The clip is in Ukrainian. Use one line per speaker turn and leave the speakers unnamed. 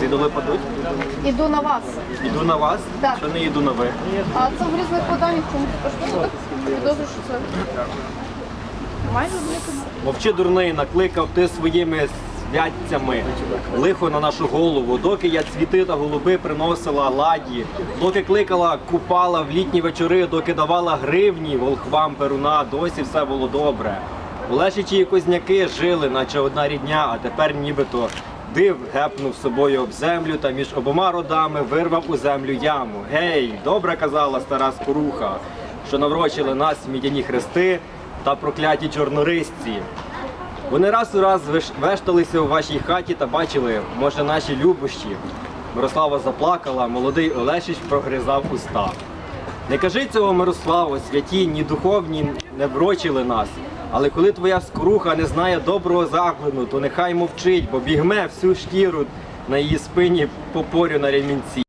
Ці доли падуть.
Іду на вас.
Іду на вас,
Так.
що не йду на ви.
А це в різних поданнях чомусь. Підозрюю, що це майже.
Мовчи дурний, накликав ти своїми святцями лихо на нашу голову, доки я цвіти та голуби приносила ладі, доки кликала, купала в літні вечори, доки давала гривні волхвам перуна, досі все було добре. Олешичі і козняки жили, наче одна рідня, а тепер нібито див гепнув собою об землю та між обома родами вирвав у землю яму. Гей, добре казала стара скоруха, що наврочили нас мідяні хрести та прокляті чорнорисці. Вони раз у раз вешталися у вашій хаті та бачили, може, наші любощі. Мирослава заплакала, молодий Олешич прогризав уста. Не кажи цього, Мирославо, святі, ні духовні не врочили нас. Але коли твоя скруха не знає доброго заклину, то нехай мовчить, бо бігме всю шкіру на її спині попорю на ремінці.